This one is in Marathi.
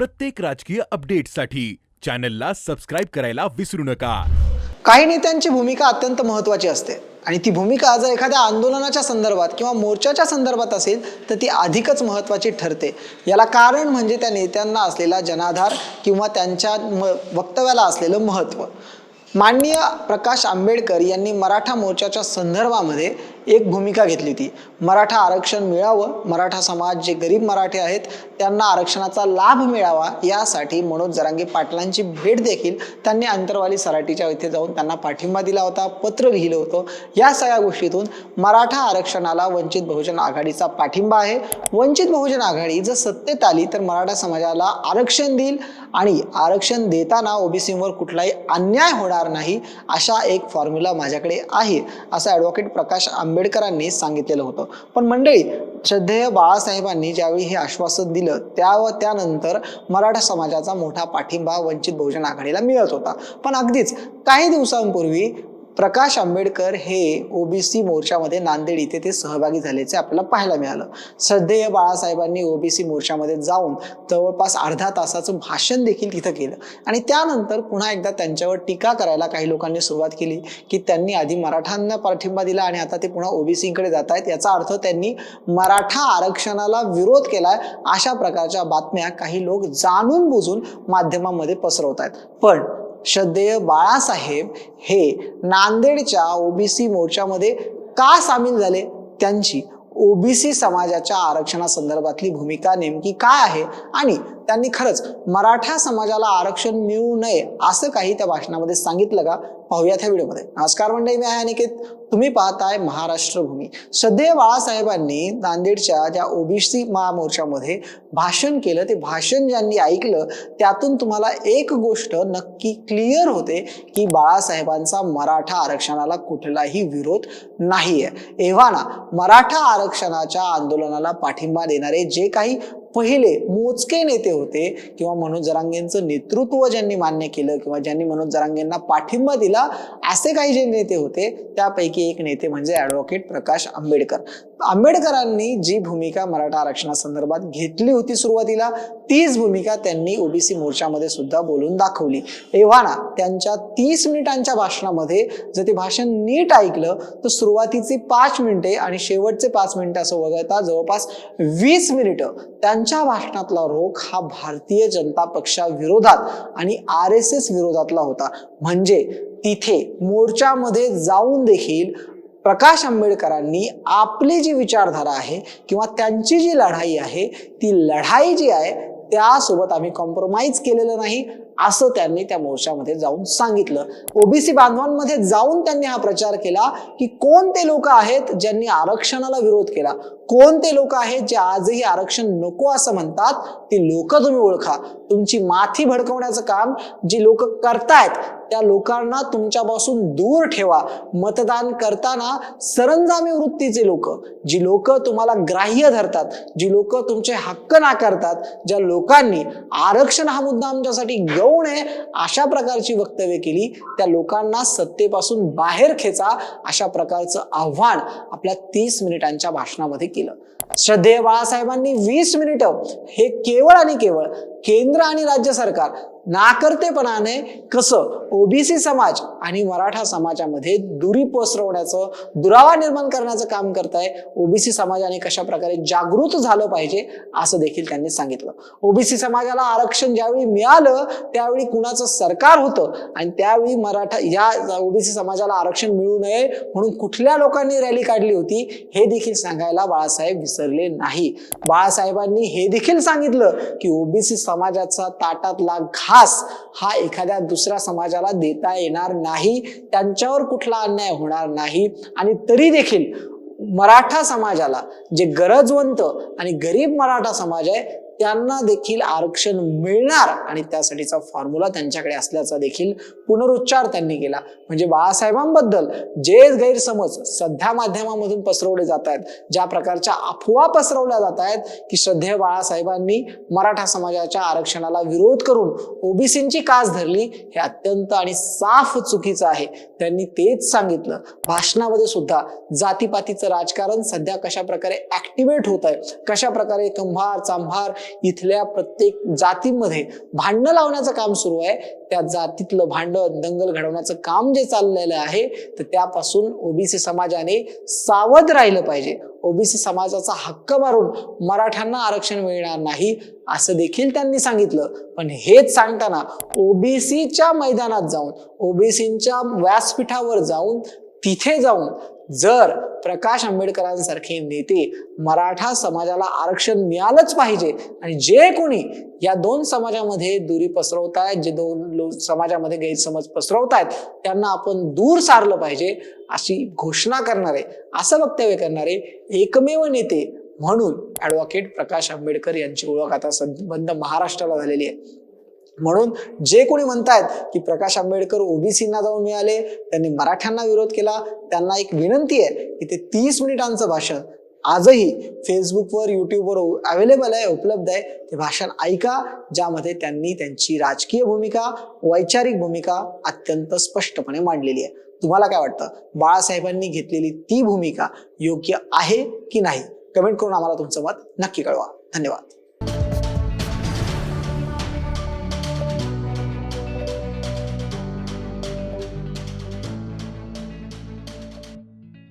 प्रत्येक राजकीय अपडेटसाठी चॅनलला सबस्क्राईब करायला विसरू नका. काही नेत्यांची भूमिका अत्यंत महत्त्वाची असते आणि ती भूमिका जर एखाद्या आंदोलनाच्या संदर्भात किंवा मोर्चाच्या संदर्भात असेल तर ती अधिकच महत्त्वाची ठरते. याला कारण म्हणजे त्या नेत्यांना असलेला जनाधार किंवा त्यांच्या म वक्तव्याला असलेलं महत्त्व. माननीय प्रकाश आंबेडकर यांनी मराठा मोर्चाच्या संदर्भामध्ये एक भूमिका घेतली होती. मराठा आरक्षण मिळावं मराठा समाज जे गरीब मराठे आहेत त्यांना आरक्षणाचा लाभ मिळावा यासाठी मनोज जरांगे पाटलांची भेट देखील त्यांनी अंतरवाली सराटीच्या इथे जाऊन त्यांना पाठिंबा दिला होता पत्र लिहिलं होतं. या सगळ्या गोष्टीतून मराठा आरक्षणाला वंचित बहुजन आघाडीचा पाठिंबा आहे. वंचित बहुजन आघाडी जर सत्तेत आली तर मराठा समाजाला आरक्षण देईल आणि आरक्षण देताना ओबीसीवर कुठलाही अन्याय होणार नाही अशा एक फॉर्म्युला माझ्याकडे आहे. असं ॲडव्होकेट प्रकाश आंबेडकरांनी सांगितलेलं होतं. पण मंडळी श्रद्धेय बाळासाहेबांनी ज्यावेळी हे आश्वासन दिलं त्या व त्यानंतर मराठा समाजाचा मोठा पाठिंबा वंचित बहुजन आघाडीला मिळत होता. पण अगदीच काही दिवसांपूर्वी प्रकाश आंबेडकर हे ओबीसी मोर्चामध्ये नांदेड इथे ते सहभागी झाल्याचे आपल्याला पाहायला मिळालं. श्रद्धेय बाळासाहेबांनी ओबीसी मोर्चामध्ये जाऊन जवळपास अर्धा तासाचं भाषण देखील तिथं केलं. आणि त्यानंतर पुन्हा एकदा त्यांच्यावर टीका करायला काही लोकांनी सुरुवात केली की त्यांनी आधी मराठांना पाठिंबा दिला आणि आता ते पुन्हा ओबीसीकडे जात आहेत. याचा अर्थ त्यांनी मराठा आरक्षणाला विरोध केलाय अशा प्रकारच्या बातम्या काही लोक जाणून बुजून माध्यमामध्ये पसरवत आहेत. पण श्रद्धेय बाळासाहेब हे नांदेडच्या ओबीसी मोर्चामध्ये का सामील झाले? त्यांची ओबीसी समाजाच्या आरक्षणासंदर्भातली भूमिका नेमकी काय आहे? आणि त्यांनी खरंच मराठा समाजाला आरक्षण मिळू नये असं काही त्या भाषणामध्ये सांगितलं का? पाहूया त्या व्हिडिओमध्ये. नमस्कार मंडळी मी आहे अनिकेत. तुम्ही पाहताय महाराष्ट्र भूमी सध्या बाळासाहेबांनी नांदेडच्या ज्या ओबीसी महामोर्चामध्ये भाषण केलं ते भाषण ज्यांनी ऐकलं त्यातून तुम्हाला एक गोष्ट नक्की क्लिअर होते की बाळासाहेबांचा मराठा आरक्षणाला कुठलाही विरोध नाहीये. एव्हा मराठा आरक्षणाच्या आंदोलनाला पाठिंबा देणारे जे काही पहिले मोजके नेते होते किंवा मनोज जरांगेंचं नेतृत्व ज्यांनी मान्य केलं किंवा ज्यांनी मनोज जरांगेंना पाठिंबा दिला असे काही जे नेते होते त्यापैकी एक नेते म्हणजे ॲडव्होकेट प्रकाश आंबेडकर. आंबेडकरांनी जी भूमिका मराठा आरक्षणासंदर्भात घेतली होती सुरुवातीला तीच भूमिका त्यांनी ओबीसी मोर्चामध्ये सुद्धा बोलून दाखवली. एव्हा ना त्यांच्या तीस मिनिटांच्या भाषणामध्ये जर ते भाषण नीट ऐकलं तर सुरुवातीचे पाच मिनिटे आणि शेवटचे पाच मिनिटं असं वगळता जवळपास वीस मिनिटं त्यांच्या भाषणातला रोख हा भारतीय जनता पक्षाविरोधात आणि आर एस एस विरोधातला होता. म्हणजे तिथे मोर्चामध्ये जाऊन देखील प्रकाश आंबेडकरांनी आपली जी विचारधारा आहे किंवा त्यांची जी लढाई आहे ती लढाई जी आहे त्यासोबत आम्ही कॉम्प्रोमाइज केलेलं नाही असं त्यांनी त्या मोर्चामध्ये जाऊन सांगितलं. ओबीसी बांधवांमध्ये जाऊन त्यांनी हा प्रचार केला की कोणते लोक आहेत ज्यांनी आरक्षणाला विरोध केला? कोणते लोक आहेत जे आजही आरक्षण नको असं म्हणतात? ती लोक तुम्ही ओळखा. तुमची माथी भडकवण्याचं काम जी लोक करतायत त्या लोकांना तुमच्यापासून दूर ठेवा. मतदान करताना सरंजामी वृत्तीचे लोक जी लोक तुम्हाला ग्राह्य धरतात जी लोक तुमचे हक्क नाकारतात ज्या लोकांनी आरक्षण हा मुद्दा आमच्यासाठी गौण आहे अशा प्रकारची वक्तव्य केली त्या लोकांना सत्तेपासून बाहेर खेचा अशा प्रकारचं आव्हान आपल्या तीस मिनिटांच्या भाषणामध्ये केलं. श्रद्धेय बाळासाहेबांनी वीस मिनिटं हे केवळ आणि केवळ केंद्र आणि राज्य सरकार नाकर्तेपणाने कसं ओबीसी समाज आणि मराठा समाजामध्ये दुरी पसरवण्याचं दुरावा निर्माण करण्याचं काम करताय ओबीसी समाजाने कशा प्रकारे जागृत झालं पाहिजे असं देखील त्यांनी सांगितलं. ओबीसी समाजाला आरक्षण ज्यावेळी मिळालं त्यावेळी कुणाचं सरकार होतं आणि त्यावेळी मराठा या ओबीसी समाजाला आरक्षण मिळू नये म्हणून कुठल्या लोकांनी रॅली काढली होती हे देखील सांगायला बाळासाहेब विसरले नाही. बाळासाहेबांनी हे देखील सांगितलं की ओबीसी समाजाचा ताटातला घास हा एखाद्या दुसऱ्या समाजाला देता येणार नाही त्यांच्यावर कुठला अन्याय होणार नाही आणि तरी देखील मराठा समाजाला जे गरजवंत आणि गरीब मराठा समाज आहे त्यांना देखील आरक्षण मिळणार. आणि त्यासाठीचा फॉर्म्युला त्यांच्याकडे असल्याचा देखील पुनरुच्चार त्यांनी केला. म्हणजे बाळासाहेबांबद्दल जे गैरसमज सध्या माध्यमामधून पसरवले जात आहेत ज्या प्रकारच्या अफवा पसरवल्या जात आहेत की श्रद्धेय बाळासाहेबांनी मराठा समाजाच्या आरक्षणाला विरोध करून ओबीसींची कास धरली हे अत्यंत आणि साफ चुकीचं आहे. त्यांनी तेच सांगितलं. भाषणामध्ये सुद्धा जातीपातीचं राजकारण सध्या कशा प्रकारे ऍक्टिव्हेट होत आहे कशा प्रकारे कंभार चांभार इथल्या प्रत्येक जातीमध्ये भांडणं लावण्याचं काम सुरू आहे. त्या जातीतलं भांडण दंगल घडवण्याचं काम जे चाललेलं आहे तर त्यापासून ओबीसी समाजाने सावध राहिलं पाहिजे. ओबीसी समाजाचा हक्क मारून मराठ्यांना आरक्षण मिळणार नाही असं देखील त्यांनी सांगितलं. पण हेच सांगताना ओबीसीच्या मैदानात जाऊन ओबीसीच्या व्यासपीठावर जाऊन तिथे जाऊन जर प्रकाश आंबेडकरांसारखे नेते मराठा समाजाला आरक्षण मिळालंच पाहिजे आणि जे कोणी या दोन समाजामध्ये दुरी पसरवतायत जे दोन लो समाजामध्ये गैरसमज पसरवतायत त्यांना आपण दूर सारलं पाहिजे अशी घोषणा करणारे असं वक्तव्य करणारे एकमेव नेते म्हणून ॲडव्होकेट प्रकाश आंबेडकर यांची ओळख आता संबंध महाराष्ट्राला झालेली आहे. म्हणून जे कोणी म्हणतायत की प्रकाश आंबेडकर ओबीसींना जाऊन मिळाले त्यांनी मराठ्यांना विरोध केला त्यांना एक विनंती आहे की ते तीस मिनिटांचं भाषण आजही फेसबुकवर युट्यूबवर अवेलेबल आहे उपलब्ध आहे. ते भाषण ऐका ज्यामध्ये त्यांनी त्यांची राजकीय भूमिका वैचारिक भूमिका अत्यंत स्पष्टपणे मांडलेली आहे. तुम्हाला काय वाटतं? बाळासाहेबांनी घेतलेली ती भूमिका योग्य आहे की नाही? कमेंट करून आम्हाला तुमचं मत नक्की कळवा. धन्यवाद.